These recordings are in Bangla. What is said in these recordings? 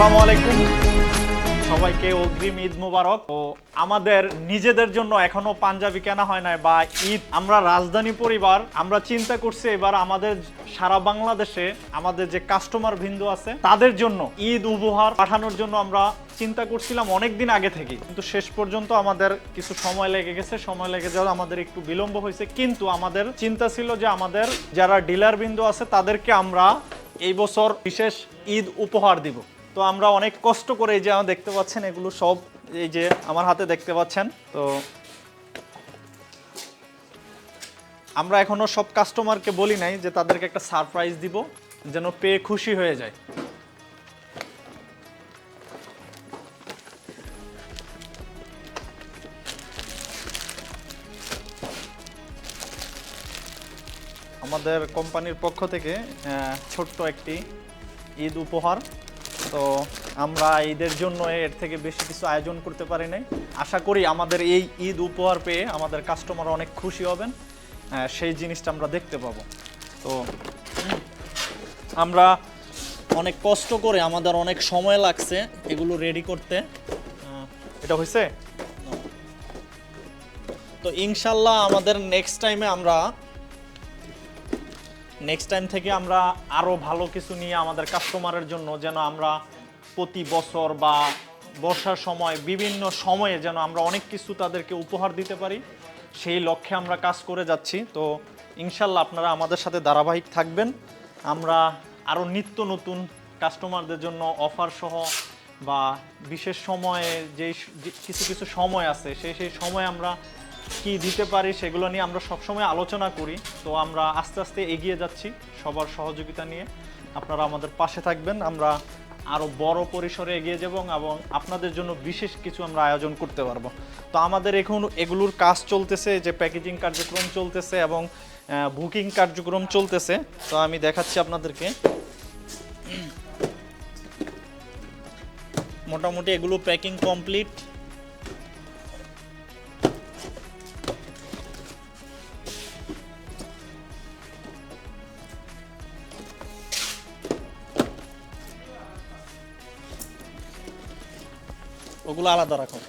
আসসালামু আলাইকুম। সবাইকে অগ্রিম ঈদ মুবারক। তো আমাদের নিজেদের জন্য এখনও পাঞ্জাবি কেনা হয় নাই বা ঈদ। আমরা রাজধানী পরিবার। আমরা চিন্তা করছি এবার আমাদের সারা বাংলাদেশে আমাদের যে কাস্টমার বিন্দু আছে, তাদের জন্য ঈদ উপহার পাঠানোর জন্য আমরা চিন্তা করছিলাম অনেক দিন আগে থেকে। কিন্তু শেষ পর্যন্ত আমাদের কিছু সময় লেগে গেছে। সময় লেগে যাওয়া আমাদের একটু বিলম্ব হয়েছে। কিন্তু আমাদের চিন্তা ছিল যে আমাদের যারা ডিলার বিন্দু আছে, তাদেরকে আমরা এই বছর বিশেষ ঈদ উপহার দিব। তো আমরা অনেক কষ্ট করে এই যে আমার দেখতে পাচ্ছেন, এগুলো সব এই যে আমার হাতে দেখতে পাচ্ছেন, তো আমরা এখনও সব কাস্টমারকে বলি নাই যে তাদেরকে একটা সারপ্রাইজ দিব, যেন পেয়ে খুশি হয়ে যায়। আমাদের কোম্পানির পক্ষ থেকে ছোট্ট একটি ঈদ উপহার। তো আমরা ঈদের জন্য এর থেকে বেশি কিছু আয়োজন করতে পারি নাই। আশা করি আমাদের এই ঈদ উপহার পেয়ে আমাদের কাস্টমার অনেক খুশি হবেন। সেই জিনিসটা আমরা দেখতে পাবো। তো আমরা অনেক কষ্ট করে আমাদের অনেক সময় লাগছে এগুলো রেডি করতে। এটা হয়েছে তো ইনশাল্লাহ আমাদের নেক্সট টাইমে আমরা নেক্সট টাইম থেকে আমরা আরও ভালো কিছু নিয়ে আমাদের কাস্টমারের জন্য যেন আমরা প্রতি বছর বা বর্ষার সময় বিভিন্ন সময়ে যেন আমরা অনেক কিছু তাদেরকে উপহার দিতে পারি, সেই লক্ষ্যে আমরা কাজ করে যাচ্ছি। তো ইনশাল্লাহ আপনারা আমাদের সাথে ধারাবাহিক থাকবেন। আমরা আরও নিত্য নতুন কাস্টমারদের জন্য অফার সহ বা বিশেষ সময়ে যেই কিছু কিছু সময় আছে, সেই সেই সময় আমরা কি দিতে পারি সেগুলো নিয়ে আমরা সবসময় আলোচনা করি। তো আমরা আস্তে আস্তে এগিয়ে যাচ্ছি সবার সহযোগিতা নিয়ে। আপনারা আমাদের পাশে থাকবেন। আমরা আরও বড় পরিসরে এগিয়ে যাব এবং আপনাদের জন্য বিশেষ কিছু আমরা আয়োজন করতে পারব। তো আমাদের এখন এগুলোর কাজ চলতেছে, যে প্যাকেজিং কার্যক্রম চলতেছে এবং বুকিং কার্যক্রম চলতেছে। তো আমি দেখাচ্ছি আপনাদেরকে। মোটামুটি এগুলো প্যাকিং কমপ্লিট। ওগুলো আলাদা রাখো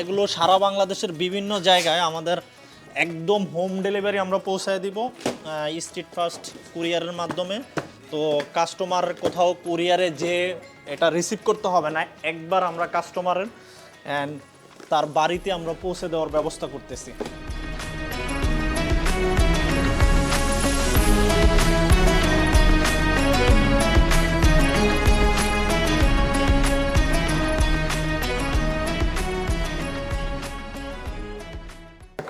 এগুলো সারা বাংলাদেশের বিভিন্ন জায়গায় আমাদের একদম হোম ডেলিভারি আমরা পৌঁছায় দিব স্ট্রিট ফাস্ট কুরিয়ারের মাধ্যমে। তো কাস্টমার কোথাও কুরিয়ারে যে এটা রিসিভ করতে হবে না, একবার আমরা কাস্টমারের অ্যান্ড তার বাড়িতে আমরা পৌঁছে দেওয়ার ব্যবস্থা করতেছি।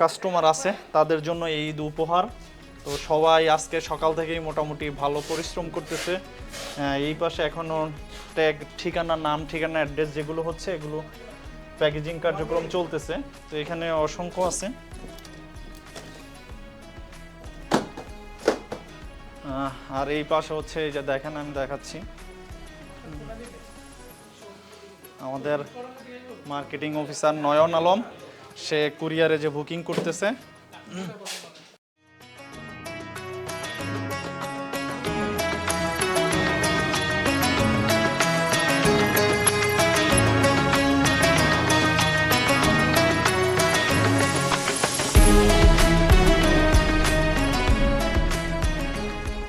কাস্টমার আছে, তাদের জন্য এই ঈদ উপহার। তো সবাই আজকে সকাল থেকেই মোটামুটি ভালো পরিশ্রম করতেছে। এই পাশে এখনও ট্যাগ ঠিকানা, নাম, ঠিকানা অ্যাড্রেস যেগুলো হচ্ছে, এগুলো প্যাকেজিং কার্যক্রম চলতেছে। তো এখানে অসংখ্য আছে। আর এই পাশে হচ্ছে এই যে দেখেন, আমি দেখাচ্ছি। আমাদের মার্কেটিং অফিসার নয়ন আলম। সে কুরিয়ারে যে বুকিং করতেছে।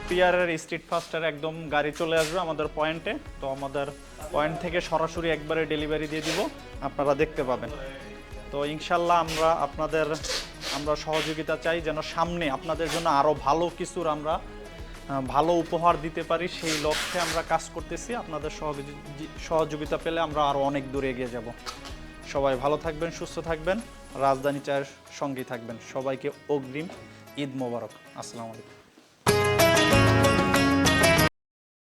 পিয়ারের স্ট্রিট ফাস্টের একদম গাড়ি চলে আসবে আমাদের পয়েন্টে তো আমাদের পয়েন্ট থেকে সরাসরি একবারে ডেলিভারি দিয়ে দিব। আপনারা দেখতে পাবেন। তো ইনশাল্লাহ আমরা আপনাদের, আমরা সহযোগিতা চাই যেন সামনে আপনাদের জন্য আরও ভালো কিছুর আমরা ভালো উপহার দিতে পারি। সেই লক্ষ্যে আমরা কাজ করতেছি। আপনাদের সহযোগি- সহযোগিতা পেলে আমরা আরও অনেক দূরে এগিয়ে যাব। সবাই ভালো থাকবেন, সুস্থ থাকবেন। রাজধানী চায়ের সঙ্গেই থাকবেন। সবাইকে অগ্রিম ঈদ মোবারক। আসসালামু আলাইকুম।